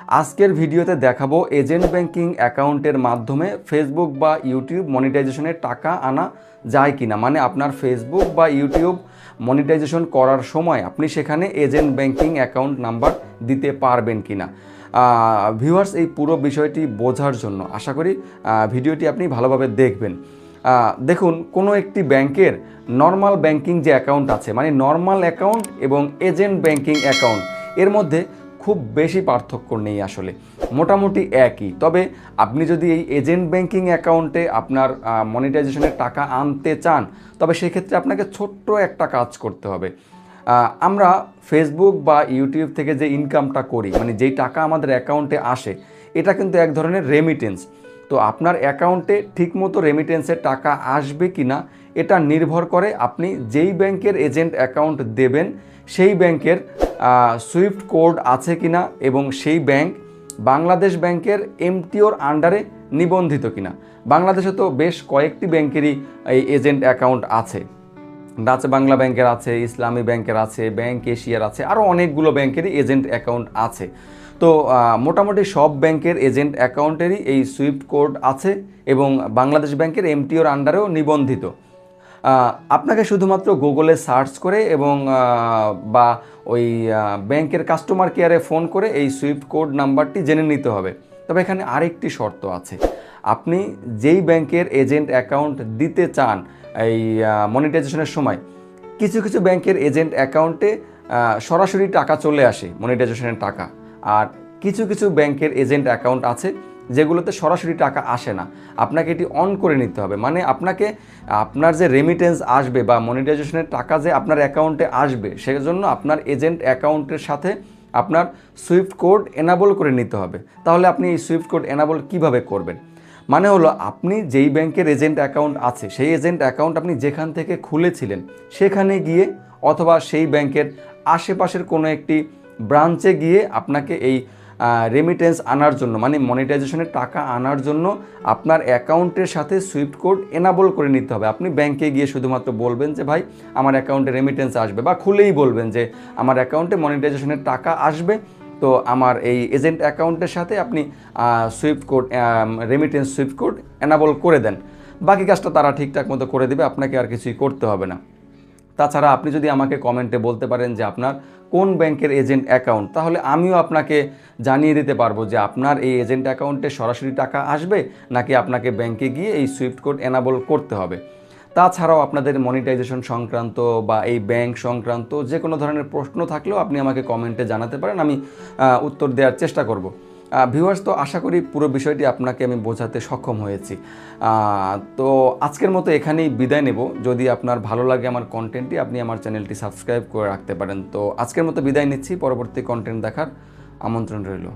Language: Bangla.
আজকের ভিডিওতে দেখাবো এজেন্ট ব্যাংকিং অ্যাকাউন্টের মাধ্যমে ফেসবুক বা ইউটিউব মনিটাইজেশনের টাকা আনা যায় কিনা। মানে আপনার ফেসবুক বা ইউটিউব মনিটাইজেশন করার সময় আপনি সেখানে এজেন্ট ব্যাংকিং অ্যাকাউন্ট নাম্বার দিতে পারবেন কিনা। ভিউয়ার্স এই পুরো বিষয়টি বোঝার জন্য আশা করি ভিডিওটি আপনি ভালোভাবে দেখবেন। দেখুন, কোনো একটি ব্যাংকের নর্মাল ব্যাংকিং যে অ্যাকাউন্ট আছে মানে নর্মাল অ্যাকাউন্ট এবং এজেন্ট ব্যাংকিং অ্যাকাউন্ট এর মধ্যে খুব বেশি পার্থক্য নেই আসলে। মোটামুটি একই। তবে আপনি যদি এই এজেন্ট ব্যাংকিং অ্যাকাউন্টে আপনার মনিটাইজেশনের টাকা আনতে চান, তবে সেক্ষেত্রে আপনাকে ছোট্ট একটা কাজ করতে হবে। আমরা ফেসবুক বা ইউটিউব থেকে যে ইনকামটা করি মানে যেই টাকা আমাদের অ্যাকাউন্টে আসে, এটা কিন্তু এক ধরনের রেমিটেন্স তো আপনার অ্যাকাউন্টে ঠিকমতো রেমিটেন্সের টাকা আসবে কি না এটা নির্ভর করে আপনি যেই ব্যাংকের এজেন্ট অ্যাকাউন্ট দেবেন, সেই ব্যাংকের সুইফট কোড আছে কিনা এবং সেই ব্যাংক বাংলাদেশ ব্যাংকের এমটিওর আন্ডারে নিবন্ধিত কিনা। বাংলাদেশে তো বেশ কয়েকটি ব্যাংকেরই এই এজেন্ট অ্যাকাউন্ট আছে। ডাচ বাংলা ব্যাংকের আছে, ইসলামী ব্যাংকের আছে, ব্যাংক এশিয়ার আছে, আরও অনেকগুলো ব্যাংকেরই এজেন্ট অ্যাকাউন্ট আছে। তো মোটামুটি সব ব্যাংকের এজেন্ট অ্যাকাউন্টেরই এই সুইফট কোড আছে এবং বাংলাদেশ ব্যাংকের এমটিওর আন্ডারেও নিবন্ধিত। আপনাকে শুধুমাত্র গুগলে সার্চ করে এবং বা ওই ব্যাংকের কাস্টমার কেয়ারে ফোন করে এই সুইফট কোড নাম্বারটি জেনে নিতে হবে। তবে এখানে আরেকটি শর্ত আছে। আপনি যেই ব্যাংকের এজেন্ট অ্যাকাউন্ট দিতে চান এই মনিটাইজেশনের সময়, কিছু কিছু ব্যাংকের এজেন্ট অ্যাকাউন্টে সরাসরি টাকা চলে আসে মনিটাইজেশনের টাকা। আর কিছু কিছু ব্যাংকের এজেন্ট অ্যাকাউন্ট আছে যেগুলোতে সরাসরি টাকা আসে না, আপনাকে এটি অন করে নিতে হবে। মানে আপনাকে, আপনার যে রেমিটেন্স আসবে বা মনিটাইজেশনের টাকা যে আপনার অ্যাকাউন্টে আসবে, সেজন্য আপনার এজেন্ট অ্যাকাউন্টের সাথে আপনার সুইফট কোড এনাবল করে নিতে হবে। তাহলে আপনি এই সুইফট কোড এনাবল কীভাবে করবেন? মানে হলো, আপনি যেই ব্যাংকের এজেন্ট অ্যাকাউন্ট আছে, সেই এজেন্ট অ্যাকাউন্ট আপনি যেখান থেকে খুলেছিলেন, সেখানে গিয়ে অথবা সেই ব্যাংকের আশেপাশের কোনো একটি ব্রাঞ্চে গিয়ে আপনাকে এই রেমিটেন্স আনার জন্য মানে মনিটাইজেশনের টাকা আনার জন্য আপনার অ্যাকাউন্টের সাথে সুইফট কোড এনাবল করে নিতে হবে। আপনি ব্যাংকে গিয়ে শুধুমাত্র বলবেন যে, ভাই, আমার অ্যাকাউন্টে রেমিটেন্স আসবে বা খুলেই বলবেন যে, আমার অ্যাকাউন্টে মনিটাইজেশনের টাকা আসবে। তো আমার এই এজেন্ট অ্যাকাউন্টের সাথে আপনি swift code remittance swift code enable করে দেন। বাকি কাজটা তারা ঠিকঠাক মতো করে দেবে, আপনাকে আর কিছুই করতে হবে না। তাছাড়া আপনি যদি আমাকে কমেন্টে বলতে পারেন যে আপনার কোন ব্যাংকের এজেন্ট অ্যাকাউন্ট, তাহলে আমিও আপনাকে জানিয়ে দিতে পারব যে আপনার এই এজেন্ট অ্যাকাউন্টে সরাসরি টাকা আসবে নাকি আপনাকে ব্যাংকে গিয়ে এই সুইফট কোড এনাবল করতে হবে। তাছাড়াও আপনাদের মনিটাইজেশন সংক্রান্ত বা এই ব্যাংক সংক্রান্ত যে কোনো ধরনের প্রশ্ন থাকলেও আপনি আমাকে কমেন্টে জানাতে পারেন, আমি উত্তর দেওয়ার চেষ্টা করব। ভিউয়ার্স তো আশা করি পুরো বিষয়টি আপনাকে আমি বোঝাতে সক্ষম হয়েছি। তো আজকের মতো এখানেই বিদায় নেব। যদি আপনার ভালো লাগে আমার কন্টেন্টটি আপনি আমার চ্যানেলটি সাবস্ক্রাইব করে রাখতে পারেন। তো আজকের মতো বিদায় নিচ্ছি। পরবর্তী কন্টেন্ট দেখার আমন্ত্রণ রইল।